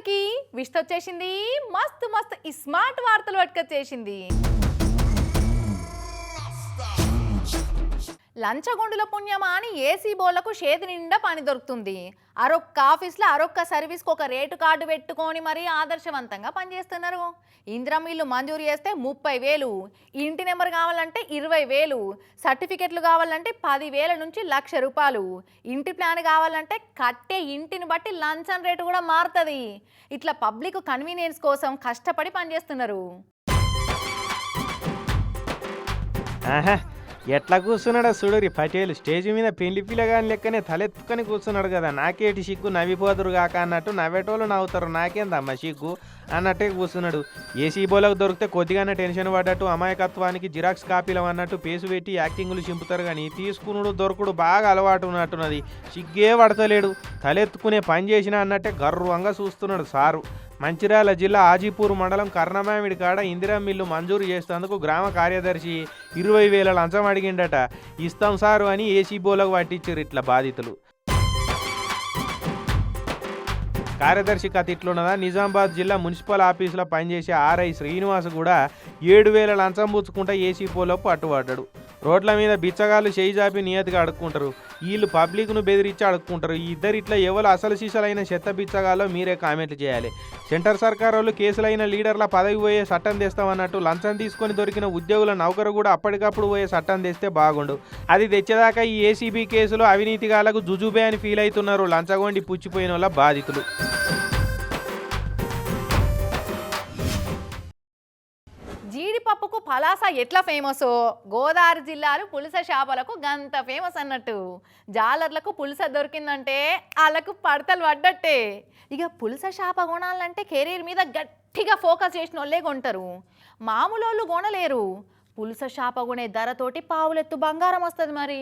అందరికీ విష్ట వచ్చేసింది మస్తు మస్తు ఈ స్మార్ట్ వార్తలు పట్టుకొచ్చేసింది. లంచగొండుల పుణ్యమా అని ఏసీ బోర్లకు చేతి నిండా పని దొరుకుతుంది. అరొక్క ఆఫీస్లో అరొక్క సర్వీస్కి ఒక రేటు కార్డు పెట్టుకొని మరీ ఆదర్శవంతంగా పనిచేస్తున్నారు. ఇందిరం ఇల్లు మంజూరు చేస్తే ముప్పై వేలు ఇంటి నెంబర్ కావాలంటే ఇరవై వేలు సర్టిఫికెట్లు కావాలంటే పదివేల నుంచి లక్ష రూపాయలు ఇంటి ప్లాన్ కావాలంటే కట్టే ఇంటిని బట్టి లంచం రేటు కూడా మారుతుంది. ఇట్లా పబ్లిక్ కన్వీనియన్స్ కోసం కష్టపడి పనిచేస్తున్నారు. ఎట్లా కూర్చున్నాడో చూడరి పటేలు. స్టేజ్ మీద పెళ్ళి పిల్లగాని లెక్కనే తలెత్తుకొని కూర్చున్నాడు కదా. నాకేటి సిగ్గు? నవ్విపోదురు కాక అన్నట్టు నవ్వేటోళ్ళు నవ్వుతారు. నాకేందమ్మా సిగ్గు? అన్నట్టే కూర్చున్నాడు ఏసీ బోలకు దొరికితే కొద్దిగానే టెన్షన్ పడ్డట్టు అమాయకత్వానికి జిరాక్స్ కాపీలు అన్నట్టు పేసు పెట్టి యాక్టింగ్లు చింపుతారు కానీ తీసుకునుడు దొరకుడు బాగా అలవాటు ఉన్నట్టున్నది. సిగ్గే పడతలేడు. తలెత్తుకునే పని చేసిన అన్నట్టే గర్వంగా చూస్తున్నాడు సారు. మంచిర్యాల జిల్లా ఆజీపూర్ మండలం కర్ణమామిడి కాడ ఇందిరా మిల్లు మంజూరు చేసేందుకు గ్రామ కార్యదర్శి ఇరవై వేల లంచం అడిగిండట. ఇస్తాం సారు అని ఏసీ బోలకు పట్టించారు ఇట్లా బాధితులు. కార్యదర్శి కథ ఇట్లున్నదా? నిజామాబాద్ జిల్లా మున్సిపల్ ఆఫీసులో పనిచేసే ఆర్ఐ శ్రీనివాస్ కూడా ఏడు వేల లంచం పుచ్చుకుంటా ఏసీ పోలో పట్టుబడ్డాడు రోడ్ల మీద బిచ్చగాళ్ళు చేయి జాపి నియతిగా అడుక్కుంటారు. వీళ్ళు పబ్లిక్ను బెదిరించి అడుక్కుంటారు. ఇద్దరు ఇట్లా ఎవరు అసలు సీసలైన చెత్త బిచ్చగాలో మీరే కామెంట్లు చేయాలి. సెంటర్ సర్కార్ వాళ్ళు కేసులైన లీడర్ల పదవి పోయే చట్టం తెస్తామన్నట్టు లంచం తీసుకొని దొరికిన ఉద్యోగుల నౌకరు కూడా అప్పటికప్పుడు పోయే చట్టం తెస్తే బాగుండు. అది తెచ్చేదాకా ఈ ఏసీబీ కేసులో అవినీతిగాలకు జుజుబే అని ఫీల్ అవుతున్నారు లంచగొండి పుచ్చిపోయిన వాళ్ళ బాధితులు. పలాస ఎట్లా ఫేమసో? గోదావరి జిల్లాలు పులస చేపలకు గంత ఫేమస్ అన్నట్టు. జాలర్లకు పులస దొరికిందంటే వాళ్ళకు పడతలు పడ్డట్టే. ఇక పులస చేప కొనాలంటే కెరీర్ మీద గట్టిగా ఫోకస్ చేసిన వాళ్ళే కొంటారు. మామూలు వాళ్ళు కొనలేరు. పులస చేప కొనే ధరతోటి పావులెత్తు బంగారం వస్తుంది మరి.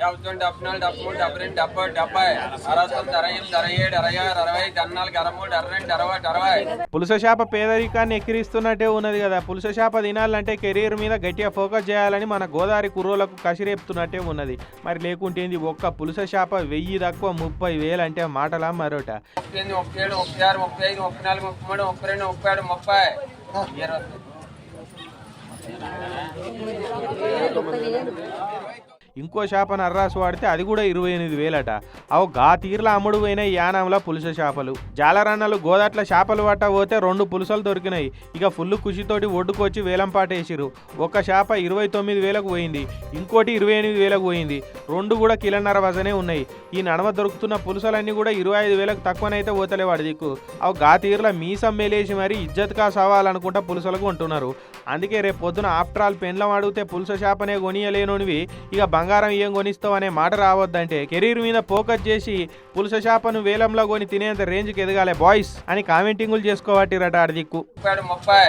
డెబ్బై డెబ్బై నాలుగు డెబ్బై మూడు డెబ్బై రెండు డెబ్బై డెబ్బై అరవై తొమ్మిది అరవై ఎనిమిది అరవై ఏడు అరవై ఆరు అరవై ఐదు అరవై నాలుగు అరవై మూడు అరవై రెండు అరవై ఒకటి అరవై పులుస చేప పేదరికాన్ని ఎక్కిరిస్తున్నట్టే ఉన్నది కదా. పులుస చేప తినాలంటే కెరీర్ మీద గట్టిగా ఫోకస్ చేయాలని మన గోదావరి కుర్రోలకు కసిరేపుతున్నట్టే ఉన్నది. మరి లేకుంటే ఏంది ఒక్క పులుస చేప వెయ్యి తక్కువ ముప్పై వేలు అంటే మాటలా మరోట. ముప్పై ఏడు ముప్పై ఆరు ముప్పై ఐదు ముప్పై నాలుగు ముప్పై మూడు ముప్పై రెండు ముప్పై ఏడు ముప్పై. ఇరవై ఇంకో చేప నర్రాసు వాడితే అది కూడా ఇరవై ఎనిమిది వేలట. అవు గా తీర్ల అమ్ముడు పోయిన యానంలో పులుస చేపలు. జాలరన్నలు గోదాట్ల చేపలు పట్ట పోతే రెండు పులుసలు దొరికినాయి. ఇక ఫుల్ కుషితోటి ఒడ్డుకొచ్చి వేలంపాట వేసిరు ఒక చేప ఇరవై తొమ్మిది వేలకు పోయింది. ఇంకోటి ఇరవై ఎనిమిది వేలకు పోయింది. రెండు కూడా కిలన్నర వజనే ఉన్నాయి. ఈ నడమ దొరుకుతున్న పులుసలన్నీ కూడా ఇరవై ఐదు వేలకు తక్కువనైతే పోతలే వాడి దిక్కు. అవు గా తీర్ల మీసం మేలేసి మరి ఇజ్జత్గా సవాలనుకుంటా పులుసలకు ఉంటున్నారు అందుకే రేపు పొద్దున ఆఫ్టర్ ఆల్ పెండ్లం అడిగితే పులుస చేపనే కొనియలేనోనివి. ఇక బంగారం ఏం కొనిస్తావు అనే మాట రావద్దంటే కెరీర్ మీద ఫోకస్ చేసి పులుస చేపను వేలంలో కొని తినేంత రేంజ్కి ఎదగాలి బాయ్స్ అని కామెంటింగులు చేసుకోవట్టిరట ఆడి దిక్కు ముప్పై ఏడు ముప్పై.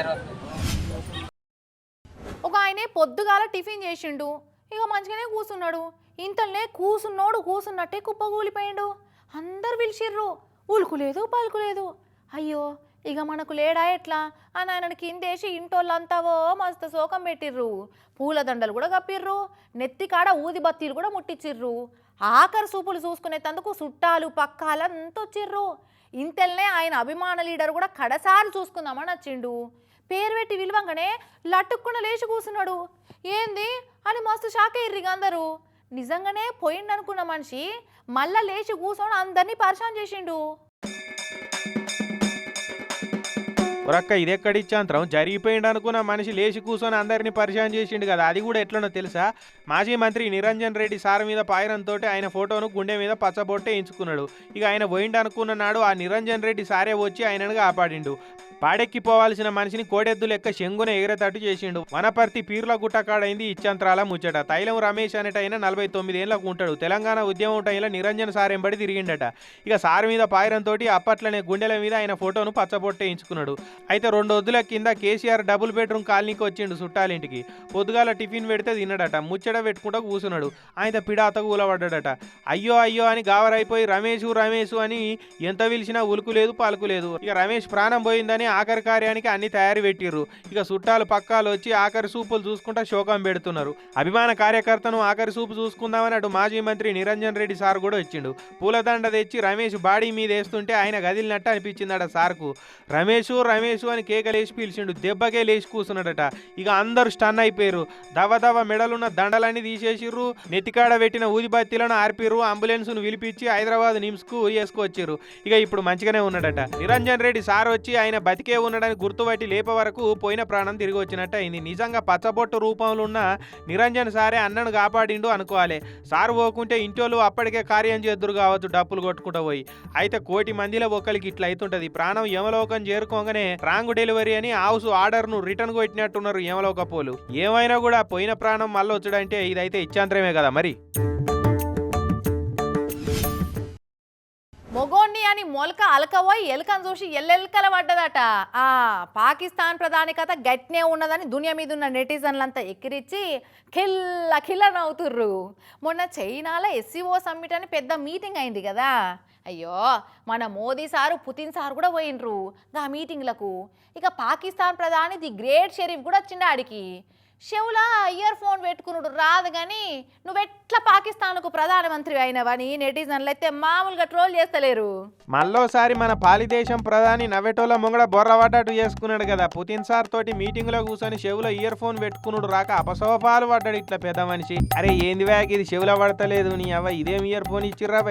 ఇరవై ఒక ఆయనే పొద్దుగాల టిఫిన్ చేసిండు. ఇక మంచిగానే కూసున్నాడు. ఇంతలోనే కూసున్నోడు కూసున్నట్టే కుప్పగూలిపోయిండు అందరు పిలిచిర్రు. ఉలుకులేదు పలుకులేదు. అయ్యో ఇక మనకు లేడా ఎట్లా? అని ఆయనను కిందేసి ఇంటోళ్ళంతావో మస్తు శోకం పెట్టిర్రు. పూలదండలు కూడా కప్పిర్రు. నెత్తికాడ ఊది బత్తీలు కూడా ముట్టించిర్రు ఆఖరి సూపులు చూసుకునేటందుకు చుట్టాలు పక్కాలంతా వచ్చిర్రు. ఇంతెల్నే ఆయన అభిమాన లీడర్ కూడా కడసారి చూసుకుందామని వచ్చిండు. పేరు పెట్టి విలువంగానే లట్టుక్కున లేచి కూసున్నాడు. ఏంది? అని మస్తు షాక్ అయ్యిర్రిగా అందరూ. నిజంగానే పోయిండనుకున్న మనిషి మళ్ళా లేచి కూర్చొని అందరినీ పరిశాన్ చేసిండు. ఒరక్క ఇదెక్కడిచ్చాంతరం? జరిగిపోయింది అనుకున్న మనిషి లేచి కూర్చొని అందరినీ పరిచయం చేసిండు కదా అది కూడా ఎట్లనో తెలుసా? మాజీ మంత్రి నిరంజన్ రెడ్డి సార్ మీద పాయరంతో ఆయన ఫోటోను గుండె మీద పచ్చబొట్టే ఎంచుకున్నాడు. ఇక ఆయన పోయిండు అనుకున్న నాడు ఆ నిరంజన్ రెడ్డి సారే వచ్చి ఆయనను కాపాడిండు. పాడెక్కిపోవాల్సిన మనిషిని కోడెద్దు లెక్క శంగున ఎగరతట్టు చేసిండు. వనపర్తి పీర్ల గుట్ట కాడైంది ఇచ్చంత్రాల ముచ్చట. తైలం రమేష్ అనేటైన నలభై తొమ్మిది ఏళ్ళకు ఉంటాడు. తెలంగాణ ఉద్యమం టైంలో నిరంజన్ సారెంబడి తిరిగిండట. ఇక సార్ మీద పాయరంతో అప్పట్లనే గుండెల మీద ఆయన ఫోటోను పచ్చబొట్టేయించుకున్నాడు అయితే రెండు వద్దుల కింద కేసీఆర్ డబుల్ బెడ్రూమ్ కాలనీకి వచ్చిండు చుట్టాలింటికి పొద్దుగాల టిఫిన్ పెడితే తిన్నాడట. ముచ్చట పెట్టుకుంటూ కూసున్నాడు. ఆయన పిడాతకు ఊలబడ్డాడట. అయ్యో అయ్యో అని గావరైపోయి రమేష్ రమేష్ అని ఎంత పిలిచినా ఉలుకు లేదు పలుకు లేదు ఇక రమేష్ ప్రాణం పోయిందని అనుకొని ఆఖరి కార్యానికి అన్ని తయారు పెట్టిర్రు. ఇక చుట్టాలు పక్కాలు వచ్చి ఆఖరి సూపులు చూసుకుంటా శోకం పెడుతున్నారు. అభిమాన కార్యకర్తను ఆఖరి సూపు చూసుకుందామని అటు మాజీ మంత్రి నిరంజన్ రెడ్డి సార్ కూడా వచ్చిండు. పూలదండ తెచ్చి రమేష్ బాడీ మీద వేస్తుంటే ఆయన గదిలినట్టు అనిపించిందట సార్కు. రమేష్ రమేష్ అని కేకలేసి పిలిచిండు. దెబ్బకే లేచి కూర్చున్నాడట ఇక అందరూ స్టన్ అయిపోయారు దవ దవ మెడలున్న దండలన్నీ తీసేసిర్రు. నెత్తికాడ పెట్టిన ఊదిబత్తీలను ఆర్పిర్రు. అంబులెన్స్ను పిలిపించి హైదరాబాద్ నిమ్స్కు వేసుకొచ్చిర్రు ఇక ఇప్పుడు మంచిగానే ఉన్నాడట. నిరంజన్ రెడ్డి సార్ వచ్చి ఆయన బతికే ఉన్నాడని గుర్తుపట్టి లేప వరకు పోయిన ప్రాణం తిరిగి వచ్చినట్టు అయింది. నిజంగా పచ్చబొట్టు రూపంలో ఉన్న నిరంజన్ సారే అన్నను కాపాడిండు అనుకోవాలి. సార్ పోకుంటే ఇంటోళ్ళు అప్పటికే కార్యం చేద్దరు కావచ్చు డప్పులు కొట్టుకుంటూ పోయి. అయితే కోటి మందిలో ఒకరికి ఇట్లా అవుతుంటది ప్రాణం యమలోకం చేరుకోగానే రాంగ్ డెలివరీ అని హౌస్ ఆర్డర్ను రిటర్న్ కొట్టినట్టున్నారు యమలోక పోలు. ఏమైనా కూడా పోయిన ప్రాణం మళ్ళీ వచ్చుడంటే ఇదైతే ఇచ్చాంతరమే కదా మరి? మొగోణ్ణి అని మొలక అలకబోయి ఎలకను చూసి ఎల్లెల్కల పడ్డదట. ఆ పాకిస్తాన్ ప్రధాని కథ గట్నే ఉన్నదని దునియా మీద ఉన్న నెటిజన్లంతా ఎక్కిరిచ్చి కిల్ల కిల్ల నవ్వుతుర్రు. మొన్న చైనాలో ఎస్సీఓ సమ్మిట్ అని పెద్ద మీటింగ్ అయింది కదా. అయ్యో మన మోదీ సారు పుతిన్ సార్ కూడా పోయినరు ఆ మీటింగ్లకు. ఇక పాకిస్తాన్ ప్రధాని ది గ్రేట్ షరీఫ్ కూడా వచ్చిండు ఆడికి. చెవులా ఇయర్ ఫోన్ పెట్టుకున్నాడు రాదు కానీ నువ్వెట్లా పాకిస్తాన్కు ప్రధానమంత్రి అయినవని నెటిజన్లు అయితే మామూలుగా ట్రోల్ చేస్తలేరు. మళ్ళోసారి మన పాలిదేశం ప్రధాని నవ్వెటోళ్ళ ముంగడ బొర్రవాటాటు చేసుకున్నాడు కదా. పుతిన్ సార్ తోటి మీటింగ్లో కూర్చొని చెవులో ఇయర్ ఫోన్ పెట్టుకున్నాడు రాక అపసోపాలు పడ్డాడు ఇట్లా పెద్ద మనిషి. అరే ఏంది వ్యాక్ ఇది? చెవులో పడతలేదు నీ అవ్వ. ఇదేం ఇయర్ ఫోన్ ఇచ్చిర్రా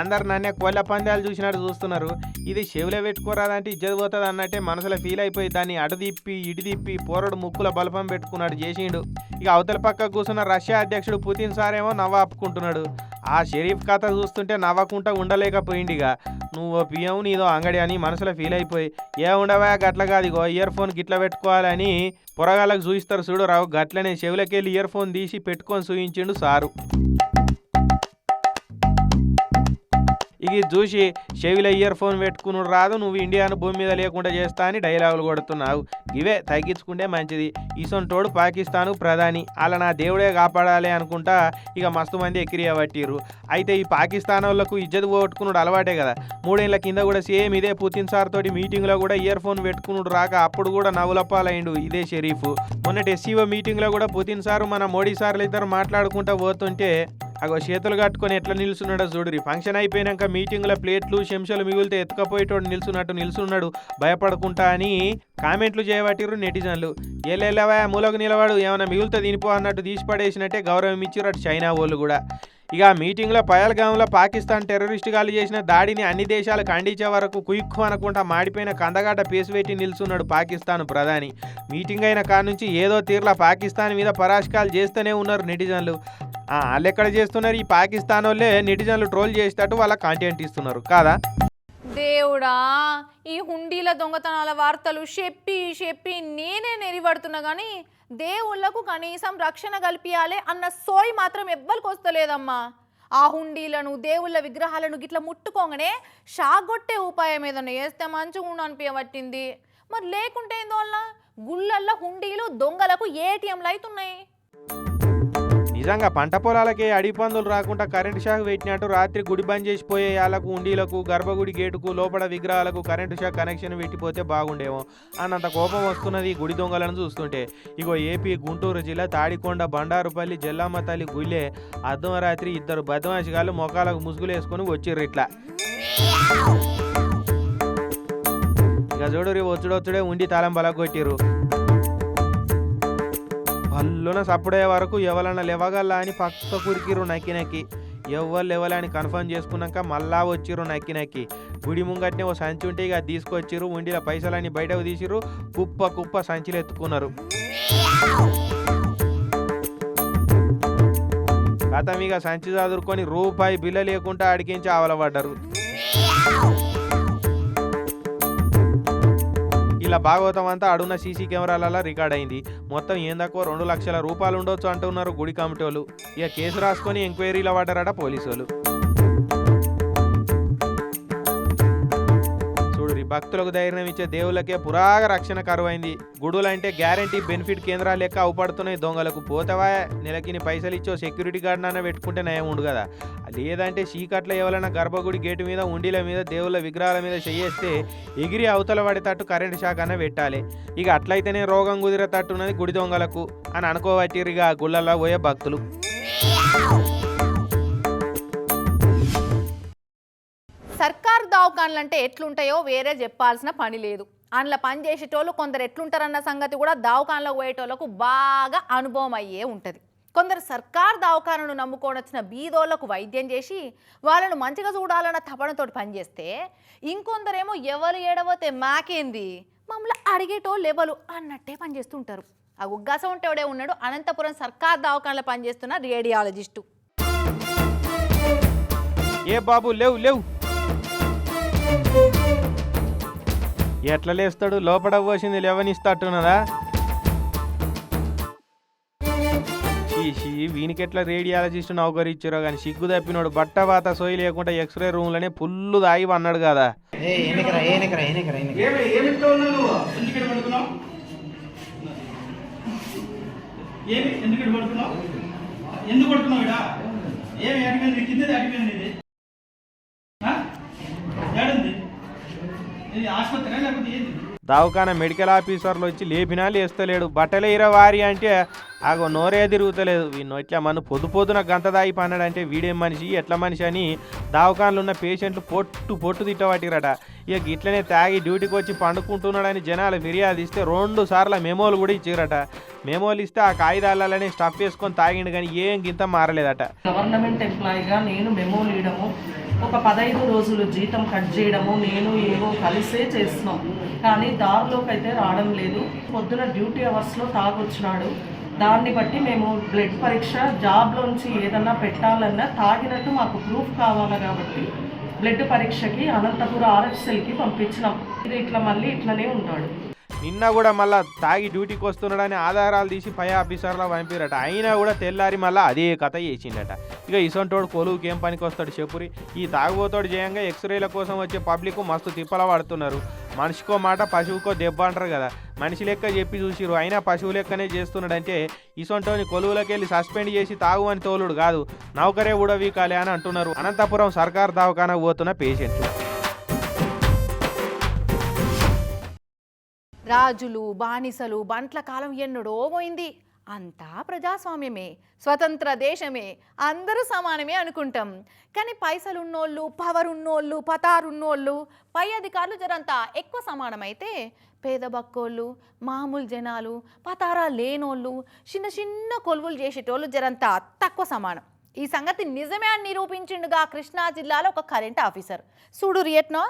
అందరు నన్నే కోళ్ళ పందాలు చూసినట్టు చూస్తున్నారు. ఇది చెవులో పెట్టుకోరాదంటే ఇజ్జత పోతుంది అన్నట్టే మనసులో ఫీల్ అయిపోయి దాన్ని అటు తిప్పి ఇటు తిప్పి పోరడు ముక్కుల బలపం పెట్టుకున్నాడు చేసిండు. ఇక అవతల పక్క కూర్చున్న రష్యా అధ్యక్షుడు పుతిన్ సారేమో నవ్వాపుకుంటున్నాడు ఆ షరీఫ్ కథ చూస్తుంటే నవ్వకుండా ఉండలేకపోయింది ఇక నువ్వు పియ్యం నీదో అంగడి అని మనసులో ఫీల్ అయిపోయి ఏ ఉండవా గట్ల కాదు ఇగో ఇయర్ ఫోన్ గిట్ల పెట్టుకోవాలని పొరగాళ్ళకు చూయిస్తారు చూడు రావు గట్లనే చెవులకెళ్ళి ఇయర్ ఫోన్ తీసి పెట్టుకొని చూయించిండు సారు. ఇది చూసి చెవిలో ఇయర్ ఫోన్ పెట్టుకుని రాదు నువ్వు ఇండియాను భూమి మీద లేకుండా చేస్తా అని డైలాగులు కొడుతున్నావు. ఇవే తగ్గించుకుంటే మంచిది. ఈసొంటోడు పాకిస్తాను ప్రధాని. అలా నా దేవుడే కాపాడాలి అనుకుంటా ఇక మస్తు మంది ఎక్కిరియ పట్టిర్రు అయితే ఈ పాకిస్తాన్ వాళ్ళకు ఇజ్జత్ పోగొట్టుకున్నాడు అలవాటే కదా. మూడేళ్ళ కింద కూడా సేమ్ ఇదే పుతిన్ సార్ తోటి మీటింగ్లో కూడా ఇయర్ ఫోన్ పెట్టుకున్నాడు రాక అప్పుడు కూడా నవ్వులప్పాలైండు ఇదే షరీఫ్. మొన్నటి ఎస్సీఓ మీటింగ్లో కూడా పుతిన్ సారు మన మోడీ సార్లు ఇద్దరు మాట్లాడుకుంటూ పోతుంటే అగో చేతులు కట్టుకొని ఎట్లా నిల్చున్నాడో చూడురి ఫంక్షన్ అయిపోయినాక మీటింగ్ల ప్లేట్లు చెంచాలు మిగిలితే ఎత్తుకపోయేటోడు నిల్చున్నట్టు నిల్చున్నాడు. భయపడకుండా అని కామెంట్లు చేయబట్టిర్రు నెటిజన్లు. ఎల్లెల్లవా మూలకు నిలవాడు ఏమైనా మిగులుతో తినిపో అన్నట్టు తీసి పడేసినట్టే గౌరవం ఇచ్చిర్రు అటు చైనా వాళ్ళు కూడా. ఇక ఆ మీటింగ్లో పయల్గాంలో పాకిస్తాన్ టెర్రరిస్టుగాలు చేసిన దాడిని అన్ని దేశాలు ఖండించే వరకు కుయిక్కు అనకుండా మాడిపోయిన కందగడ్డ పేసు పెట్టి నిల్చున్నాడు పాకిస్తాన్ ప్రధాని. మీటింగ్ అయిన కాడ నుంచి ఏదో తీర్లా పాకిస్తాన్ మీద పరాశకాలు చేస్తూనే ఉన్నారు నెటిజన్లు. వాళ్ళు ఎక్కడ చేస్తున్నారు? ఈ పాకిస్తాన్ వాళ్ళే నెటిజన్లు ట్రోల్ చేసేటట్టు వాళ్ళ కాంటెంట్ ఇస్తున్నారు కాదా? దేవుడా ఈ హుండీల దొంగతనాల వార్తలు చెప్పి చెప్పి నేనే నెరివడుతున్నా కానీ దేవుళ్ళకు కనీసం రక్షణ కల్పించాలి అన్న సోయి మాత్రం ఎవ్వరికి వస్తలేదమ్మా. ఆ హుండీలను దేవుళ్ళ విగ్రహాలను గిట్ల ముట్టుకోగానే షాగొట్టే ఉపాయం ఏదన్నా వేస్తే మంచిగా ఉండు అనిపించబట్టింది. మరి లేకుంటే ఏందోళ్ళ గుళ్ళల్లో హుండీలు దొంగలకు ఏటీఎంలు అవుతున్నాయి నిజంగా పంట పొలాలకే అడిపందులు రాకుండా కరెంటు షాక్ పెట్టినట్టు రాత్రి గుడి బంద్ చేసిపోయే యాలకు ఉండీలకు గర్భగుడి గేటుకు లోపల విగ్రహాలకు కరెంటు షాక్ కనెక్షన్ పెట్టిపోతే బాగుండేమో అన్నంత కోపం వస్తున్నది గుడి దొంగలను చూస్తుంటే. ఇగో ఏపీ గుంటూరు జిల్లా తాడికొండ బండారుపల్లి జల్లమ్మ తల్లి గుళ్ళే అర్ధమరాత్రి ఇద్దరు బదమాషిగాళ్ళు మొఖాలకు ముసుగులు వేసుకొని వచ్చిర్రు ఇట్లా. ఇక చూడు వచ్చుడొచ్చుడే ఉండి తాళం బలగొట్టిర్రు. అల్లున సప్పుడే వరకు ఎవరన్నా లేవగల అని పక్క కురికిరు నక్కి నక్కి. ఎవరు లేవలని కన్ఫర్మ్ చేసుకున్నాక మళ్ళా వచ్చిర్రు నక్కి నక్కి. గుడి ముంగట్నే ఓ సంచి ఉంటే ఇక తీసుకొచ్చిర్రు ఉండిల పైసలన్నీ బయటకు తీసిర్రు కుప్ప కుప్ప సంచిలు ఎత్తుకున్నారు. గతం ఇక సంచి చదువుకొని రూపాయి బిల్ల లేకుండా అడిగించి ఆవలపడ్డారు ఇలా భాగవతం అంతా అడున్న సీసీ కెమెరాలలో రికార్డ్ అయింది. మొత్తం ఏందక్కో రెండు లక్షల రూపాయలు ఉండొచ్చు అంటున్నారు గుడి కమిటీ వాళ్ళు ఇక కేసు రాసుకొని ఎంక్వైరీలో పడ్డారట పోలీసు భక్తులకు ధైర్యం ఇచ్చే దేవులకే పురాగా రక్షణ కరువైంది. గుడులంటే గ్యారంటీ బెనిఫిట్ కేంద్రాలు లెక్క అవుపడుతున్నాయి దొంగలకు. పోతవా? నెలకిని పైసలు ఇచ్చో సెక్యూరిటీ గార్డ్ నాన్న పెట్టుకుంటే నయం ఉండు కదా. లేదంటే చీకట్లో ఎవరైనా గర్భగుడి గేటు మీద ఉండిల మీద దేవుళ్ళ విగ్రహాల మీద చేయేస్తే ఎగిరి అవతల పడేటట్టు కరెంట్ షాక్ అన్న పెట్టాలి. ఇక అట్లయితేనే రోగం కుదిరేటట్టున్నది గుడి దొంగలకు అని అనుకోవట్టిరు ఇక గుళ్ళల్లో పోయే భక్తులు. దవాఖాన్లు అంటే ఎట్లుంటాయో వేరే చెప్పాల్సిన పని లేదు. అందులో పనిచేసేటోళ్ళు కొందరు ఎట్లుంటారన్న సంగతి కూడా దవాఖాన్లో పోయేటోళ్ళకు బాగా అనుభవం అయ్యే ఉంటుంది. కొందరు సర్కార్ దవాఖానను నమ్ముకొని వచ్చిన బీదోళ్ళకు వైద్యం చేసి వాళ్ళను మంచిగా చూడాలన్న తపనతోటి పనిచేస్తే ఇంకొందరేమో ఎవరు ఏడవతే మాకేంది? మమ్మల్ని అడిగేటోళ్ళు ఎవరు అన్నట్టే పనిచేస్తుంటారు ఆ ఉగ్గాసం ఉంటేవాడే ఉన్నాడు. అనంతపురం సర్కార్ దవాఖానలో పనిచేస్తున్న రేడియాలజిస్టు. ఏ బాబు లేవు లేవు. ఎట్లా లేస్తాడు? లోపల పోసింది లేవనిస్తట్టున్నదా చీసి వీనికెట్లా రేడియాలజిస్ట్ నౌకరిచ్చారో కానీ సిగ్గు తప్పినోడు బట్ట వాత సోయి లేకుండా ఎక్స్రే రూమ్లోనే ఫుల్ దాగి అన్నాడు కదా. ఏ ఎన్నికరా ఏనికరా ఏనికరా ఏనికరా ఏమి ఏమిస్తావు నువ్వు ఎందుకు ఇక్కడ పడుకున్నావు ఏమి ఎందుకు ఇక్కడ పడుకున్నావు ఎందుకు పడుకున్నావు ఇక్కడ ఏమి అడిగింది కిందది అడిగింది ఇది ఆ? ఏడుంది ఇది ఆసుపత్రి లేకపోతే ఏంది దావకాన మెడికల్ ఆఫీసర్లు వచ్చి లేపినా లేస్తలేడు. బట్టలు ఇరవారి అంటే ఆగో నోరే తిరుగుతలేదు. వీళ్ళు ఇట్లా మన పొద్దు పొద్దున గంతదాయి పన్నాడంటే వీడేం మనిషి ఎట్లా మనిషి అని దావకాన్లు ఉన్న పేషెంట్లు పొట్టు పొట్టు తిట్టబట్టిరట. ఇక ఇట్లనే తాగి డ్యూటీకి వచ్చి పండుకుంటున్నాడని జనాలు ఫిర్యాదు ఇస్తే రెండు సార్లు మెమోలు కూడా ఇచ్చిరట. మెమోలు ఇస్తే ఆ కాగితాలని స్టఫ్ చేసుకొని తాగిండు కానీ ఏం గింత మారలేదట. గవర్నమెంట్ ఎంప్లాయీగా నేను మెమో ఇవ్వడము ఒక పదహైదు రోజులు జీతం కట్ చేయడము నేను ఏవో కలిసే చేస్తున్నాం. కానీ దారిలోకి అయితే రావడం లేదు. పొద్దున డ్యూటీ అవర్స్లో తాగొచ్చినాడు. దాన్ని బట్టి మేము బ్లడ్ పరీక్ష జాబ్లోంచి ఏదన్నా పెట్టాలన్నా తాగినట్టు మాకు ప్రూఫ్ కావాలి కాబట్టి బ్లడ్ పరీక్షకి అనంతపురం ఆర్ఎఫ్సెల్కి పంపించినాం. ఇది ఇట్లా మళ్ళీ ఇట్లనే ఉంటాడు నిన్న కూడా మళ్ళా తాగి డ్యూటీకి వస్తున్నాడని ఆధారాలు తీసి పై ఆఫీసర్లో పంపిరట. అయినా కూడా తెల్లారి మళ్ళీ అదే కథ చేసిండట. ఇక ఇసొంటోడు కొలువుకి ఏం పనికి వస్తాడు చెప్పురి? ఈ తాగుబోతోడు చేయంగా ఎక్స్రేల కోసం వచ్చే పబ్లిక్ మస్తు తిప్పల పడుతున్నారు. మనిషికో మాట పశువుకో దెబ్బ అంటారు కదా. మనిషి లెక్క చెప్పి చూసిరు. అయినా పశువు లెక్కనే చేస్తున్నాడంటే ఇసొంటోని కొలువులకెళ్ళి సస్పెండ్ చేసి తాగు అని తోలుడు కాదు. నౌకరే ఊడవీకాలి అని అంటున్నారు. అనంతపురం సర్కార్ దవాఖానకు పోతున్న పేషెంట్లు. రాజులు బానిసలు బంట్ల కాలం ఎన్నడో పోయింది. అంతా ప్రజాస్వామ్యమే స్వతంత్ర దేశమే అందరూ సమానమే అనుకుంటాం. కానీ పైసలు ఉన్నోళ్ళు పవర్ ఉన్నోళ్ళు పతారు ఉన్నోళ్ళు పై అధికారులు జరంతా ఎక్కువ సమానమైతే పేద బక్కోళ్ళు మామూలు జనాలు పతారా లేనోళ్ళు చిన్న చిన్న కొలువులు చేసేటోళ్ళు జరంతా తక్కువ సమానం. ఈ సంగతి నిజమే అని నిరూపించిండుగా కృష్ణా జిల్లాలో ఒక కరెంట్ ఆఫీసర్. చూడు రియట్నో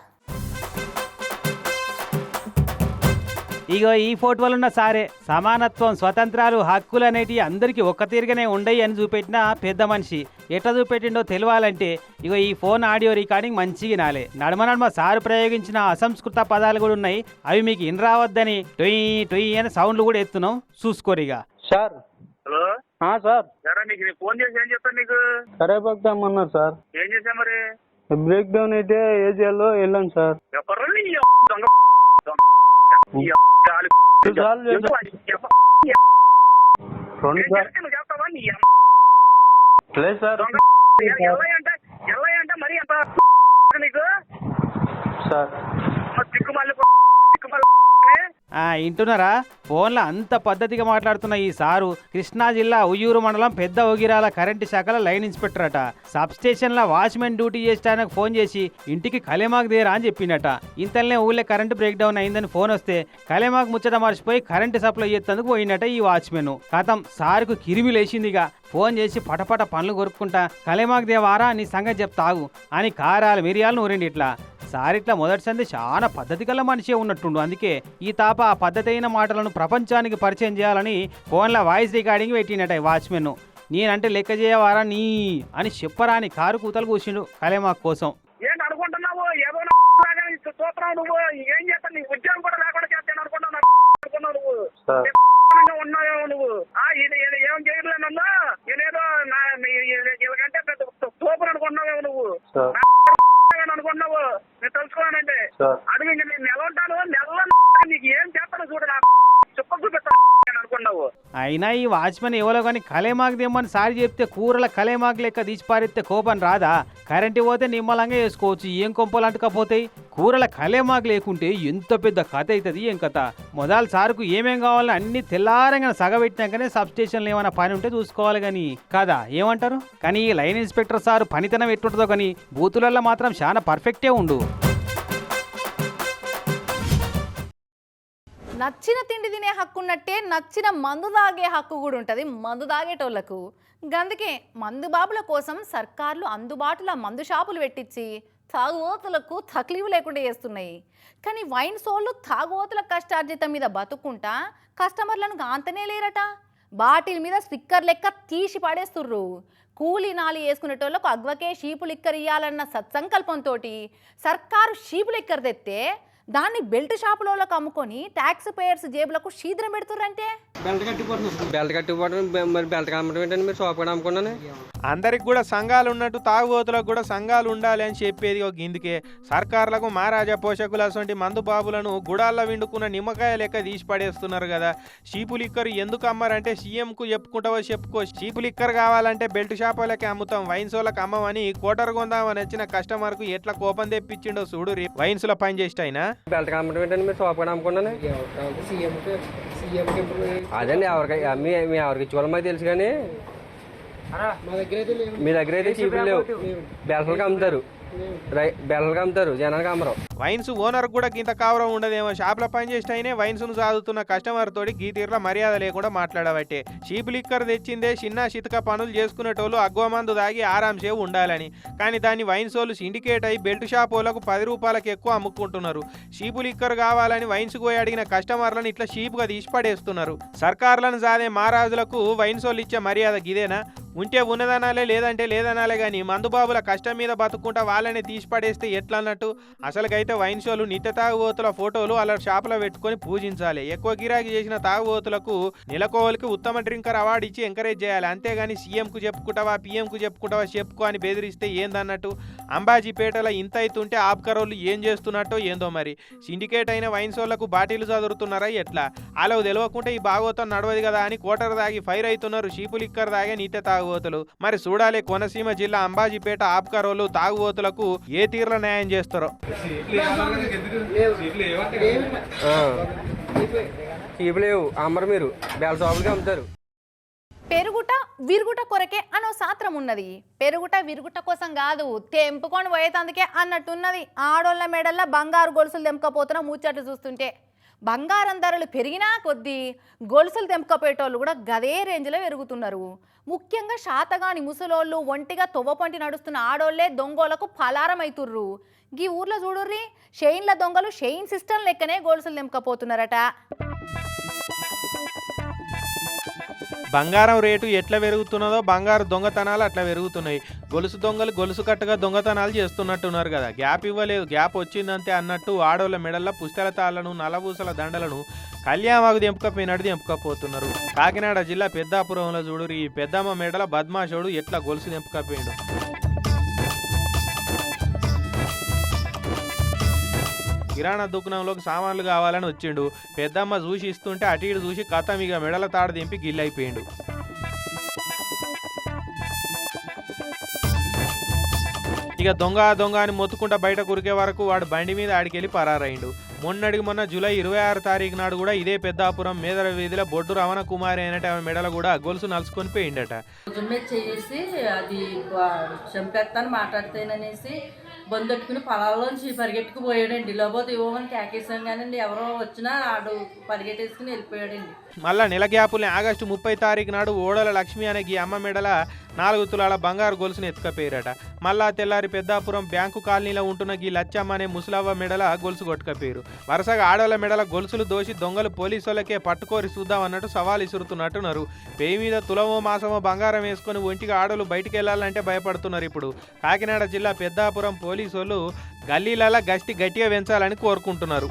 ఇగో ఈ ఫోటోలో ఉన్న సారే. సమానత్వం స్వతంత్రాలు హక్కులు అనేటివి అందరికీ ఒక్క తీరుగానే ఉండయి అని చూపెట్టిన పెద్ద మనిషి. ఎట్లా చూపెట్టిండో తెలియాలంటే ఇగో ఈ ఫోన్ ఆడియో రికార్డింగ్ మంచిగా నాలే. నడమ నడమ సారు ప్రయోగించిన అసంస్కృత పదాలు కూడా ఉన్నాయి. అవి మీకు ఇన్ రావద్దని టొయ్ టొయ్ అని సౌండ్లు కూడా ఎత్తున్నాం. చూసుకోరిగా సార్. హలో. ఆ, సార్. సరే నీకు నేను ఫోన్ చేసి ఏం చెప్పాను నీకు? సరే పక్కమన్నారు సార్. ఏం చేశా మరి? బ్రేక్ డౌన్ అయితే ఏ చేయాలో వెళ్ళాను సార్. ఎప్పటి నీ దొంగ లేదు సార్. ఎల్లయ్య అంటే ఎల్లయ్య అంటే మరి ఎంత? నీకు సార్. వింటున్నారా ఫోన్లో అంత పద్ధతిగా మాట్లాడుతున్న ఈ సారు కృష్ణా జిల్లా ఉయ్యూరు మండలం పెద్ద ఒగిరాల కరెంటు శాఖల లైన్ ఇన్స్పెక్టర్ అట సబ్ స్టేషన్లో వాచ్మెన్ డ్యూటీ చేసేటానికి ఫోన్ చేసి ఇంటికి కలేమాకు దేరా అని చెప్పినట ఇంతలనే ఊళ్ళో కరెంటు బ్రేక్ డౌన్ అయిందని ఫోన్ వస్తే కలేమాకు ముచ్చట మర్చిపోయి కరెంటు సప్లై చేసేందుకు పోయినట ఈ వాచ్మెన్. కథం సార్కు కిరిమి లేచిందిగా ఫోన్ చేసి పటపట పనులు కొరుక్కుంటా కలేమాకు దేవారా నీ సంగతి చెప్తాగు అని కారాలు మిరియాలు నూరండి ఇట్లా సార్ ఇట్లా మొదటి సంది చాలా పద్ధతి గల మనిషే ఉన్నట్టుండు. అందుకే ఈ తాప ఆ పద్ధతి అయిన మాటలను ప్రపంచానికి పరిచయం చేయాలని ఫోన్లో వాయిస్ రికార్డింగ్ పెట్టినట వాచ్మెన్. నేనంటే లెక్క చేయవారా నీ అని చెప్పరాని కారు కూతలు కూర్చుండు కలేమాక్ కోసం. చూస్తున్నావు నువ్వు. ఏం చేస్తాను వీళ్ళకంటే పెద్ద సూపర్ అనుకుంటున్నావు నువ్వు. అనుకున్నావు నేను తెలుసుకోనంటే అడిగి నేను నెల ఉంటాను? నెలలో నీకు ఏం చెప్పను చూడు చుక్క చూపిస్తాను అనుకున్నావు అయినా ఈ వాచ్మెన్ ఎవరో కానీ కలేమాకు తెమ్మని సారి చెప్తే కూరల కలేమాకు లెక్క తీసిపారెత్తే కోపం రాదా? కరెంటు పోతే నిమ్మలంగా వేసుకోవచ్చు. ఏం కొంపలు అంటుకపోతాయి? కూరల కలేమాకు లేకుంటే ఎంత పెద్ద కథ అవుతుంది ఏం కథ? మొదలు సారుకు ఏమేం కావాలో అన్ని తెల్లారంగా సగబెట్టినాకనే సబ్ స్టేషన్లో ఏమైనా పని ఉంటే చూసుకోవాలి కానీ కాదా ఏమంటారు? కానీ ఈ లైన్ ఇన్స్పెక్టర్ సారు పనితనం ఎట్టుంటుందో కానీ బూతులలో మాత్రం చాలా పర్ఫెక్టే ఉండు. నచ్చిన తిండి తినే హక్కు ఉన్నట్టే నచ్చిన మందు తాగే హక్కు కూడా ఉంటుంది మందు తాగేటోళ్ళకు గందుకే మందు బాబుల కోసం సర్కార్లు అందుబాటులో మందు షాపులు పెట్టించి తాగుబోతులకు తక్లీఫ్ లేకుండా చేస్తున్నాయి. కానీ వైన్ సోళ్ళు తాగుబోతుల కష్టార్జితం మీద బతుకుంటా కస్టమర్లను గాంతనే లేరట. బాటిల్ మీద స్టిక్కర్ లెక్క తీసి పాడేస్తుర్రు. కూలీ నాలి వేసుకునేటోళ్ళకు అగ్వకే షీపు లిక్కర్ ఇయ్యాలన్న సత్సంకల్పంతో సర్కారు షీపు లిక్కర్ తెస్తే దాన్ని బెల్ట్ షాపులోకి అమ్ముకొని ట్యాక్స్ పేయర్స్ జేబులకు శీద్రం పెడుతుర్రంటే? బెల్ట్ మరి బెల్ట్ ఏంటండి? మీరు షాప్ కూడా అమ్ముకున్నాను? అందరికి కూడా సంఘాలు ఉన్నట్టు తాగుబోతులకు కూడా సంఘాలు ఉండాలి అని చెప్పేది ఒక ఇందుకే. సర్కార్లకు మహారాజా పోషకులు అటువంటి మందు బాబులను గుడాల్లో విండుకున్న నిమ్మకాయ లెక్క తీసి పడేస్తున్నారు కదా. షీపు లిక్కర్ ఎందుకు అమ్మారంటే సీఎంకు చెప్పుకుంటావో చెప్పుకో. షీపు లిక్కర్ కావాలంటే బెల్ట్ షాపులకి అమ్ముతాం. వైన్స్ వాళ్ళకి అమ్మమని కోటర్ కొందామని వచ్చిన కస్టమర్కు ఎట్లా కోపం తెప్పించిండో చూడు వైన్స్లో పని చేస్ట్ అయినా బెల్ట్ కమ్మడం ఏంటండి మీరు షాప్ కూడా అమ్ముకున్నాను అదండి ఎవరికి మీ ఎవరికి ఇచ్చుకోవాలి మాకు తెలుసు కానీ మీ దగ్గర అయితే చీపులు లేవు. బెల్టలకు అమ్ముతారు రై అమ్ముతారు జనానికి అమ్మరు వైన్స్ ఓనర్ కూడా గింత కావరం ఉండదేమో. షాప్లో పని చేసిన అయినే వైన్స్ను సాదుతున్న కస్టమర్ తోటి గీ మర్యాద లేకుండా మాట్లాడబట్టే. షీప్ లిక్కర్ తెచ్చిందే చిన్న చితక పనులు చేసుకునేటోళ్ళు అగ్వ మందు దాగి ఆరాంసే ఉండాలని. కానీ దాన్ని వైన్స్ వాళ్ళు సిండికేట్ అయి బెల్ట్ షాప్ వాళ్ళకు పది రూపాయలకు ఎక్కువ అమ్ముకుంటున్నారు. షీపు లిక్కర్ కావాలని వైన్స్ పోయి అడిగిన కస్టమర్లను ఇట్లా షీప్గా తీసి పడేస్తున్నారు సర్కార్లను సాదే మహారాజులకు వైన్స్ వాళ్ళు ఇచ్చే మర్యాద గిదేనా? ఉంటే ఉన్నదనాలే లేదంటే లేదనాలే కానీ మందుబాబుల కష్టం మీద బతుకుంటా వాళ్ళని తీసి పడేస్తే ఎట్లా అన్నట్టు అసలుకైతే వైన్ షోలు నిత్య తాగుబోతుల ఫోటోలు అలా షాపులో పెట్టుకొని పూజించాలి. ఎక్కువ గిరాకీ చేసిన తాగుబోతులకు నెలకోవలికి ఉత్తమ డ్రింకర్ అవార్డు ఇచ్చి ఎంకరేజ్ చేయాలి. అంతేగాని సీఎంకు చెప్పుకుంటావా పీఎంకు చెప్పుకుంటావా చెప్పుకో అని బెదిరిస్తే ఏందన్నట్టు? అంబాజీపేటలో ఇంత అవుతుంటే ఆబ్కరోళ్ళు ఏం చేస్తున్నట్టో ఏందో మరి? సిండికేట్ అయిన వైన్ షోలకు బాటిల్ చదువుతున్నారా ఎట్లా? అలా తెలియకుంటే ఈ భాగవతం నడవదు కదా అని కోటర్ దాగి ఫైర్ అవుతున్నారు షీపు లిక్కర్ దాగే నిత్య తాగుబోతులు. మరి చూడాలి కోనసీమ జిల్లా అంబాజీపేట ఆబ్కారోలు తాగుబోతులకు ఏ తీరులో న్యాయం చేస్తారో? లేవు అమ్మరు మీరు. బెల్ షాపులకి అమ్ముతారు. పెరుగుట విరుగుట కొరకే అనో సాత్రం ఉన్నది. పెరుగుట విరుగుట కోసం కాదు తెంపుకొని పోయేతందుకే అన్నట్టున్నది. ఆడోళ్ళ మెడల్లో బంగారు గొలుసులు తెంపకపోతున్న ముచ్చట్లు చూస్తుంటే. బంగారం ధరలు పెరిగినా కొద్దీ గొలుసులు తెంపుకపోయేటోళ్ళు కూడా గదే రేంజ్లో పెరుగుతున్నారు ముఖ్యంగా శాతగాని ముసలోళ్ళు ఒంటిగా తొవ్వపంటి నడుస్తున్న ఆడోళ్ళే దొంగోలకు ఫలారమైతుర్రు. అవుతుర్రు గీ ఊర్లో చూడుర్రి షెయిన్ల దొంగలు షెయిన్ సిస్టమ్ లెక్కనే గొలుసులు తెంపకపోతున్నారట. బంగారం రేటు ఎట్లా పెరుగుతున్నదో బంగారు దొంగతనాలు అట్లా పెరుగుతున్నాయి. గొలుసు దొంగలు గొలుసు కట్టగా దొంగతనాలు చేస్తున్నట్టున్నారు కదా. గ్యాప్ ఇవ్వలేదు. గ్యాప్ వచ్చిందంతే అన్నట్టు ఆడోళ్ళ మెడల్లో పుస్తల తాళ్ళను నలబూసల దండలను కళ్యాణకు తెంపుకపోయినట్టు దింపకపోతున్నారు కాకినాడ జిల్లా పెద్దాపురంలో చూడు ఈ పెద్దమ్మ మెడల బద్మాషోడు ఎట్లా గొలుసు తెంపుకపోయిండు. కిరాణా దుకాణంలోకి సామాన్లు కావాలని వచ్చిండు. పెద్దమ్మ చూసి ఇస్తుంటే అటు ఇటు చూసి కథ ఇక మెడల తాడ దింపి గిల్లైపోయిండు. ఇక దొంగ దొంగ అని మొత్తుకుంటా బయట కురికే వరకు వాడు బండి మీద ఆడికెళ్ళి పరారైండు మొన్నటికి మొన్న జూలై ఇరవై ఆరు తారీఖు నాడు కూడా ఇదే పెద్దాపురం మేదర వీధిలో బొడ్డు రమణ కుమారి అయినట్టు ఆమె మెడల కూడా గొలుసు నలుచుకొని పోయిండట. చేసి అది చంపేస్తాను మాట్లాడితేననేసి బందెట్టుకుని పొలాల్లోంచి పరిగెట్టుకుపోయాడండి. పోయాడండి ఇవ్వమని కేకేసాం కానండి ఎవరో వచ్చినా ఆడు పరిగెట్టేసుకుని వెళ్ళిపోయాడండి. మళ్ళా నెల గ్యాపుల్ని ఆగస్టు ముప్పై తారీఖు నాడు ఓడల లక్ష్మి అనే ఈ అమ్మ మెడల నాలుగు తులాల బంగారు గొలుసును ఎత్తుకపోయారట. మళ్ళా తెల్లారి పెద్దాపురం బ్యాంకు కాలనీలో ఉంటున్న ఈ లచ్చమ్మ అనే ముసలవ్వ మెడల గొలుసు కొట్టుకపోయారు. వరుసగా ఆడవాళ్ళ మెడల గొలుసులు దోసి దొంగలు పోలీసు వాళ్ళకే పట్టుకోరి చూద్దాం అన్నట్టు సవాల్ ఇసురుతున్నట్టున్నారు. పేయి మీద తులమో మాసమో బంగారం వేసుకొని ఒంటిగా ఆడోళ్ళు బయటికి వెళ్ళాలంటే భయపడుతున్నారు ఇప్పుడు. కాకినాడ జిల్లా పెద్దాపురం పోలీసు వాళ్ళు గల్లీలలో గస్తి గట్టిగా పెంచాలని కోరుకుంటున్నారు.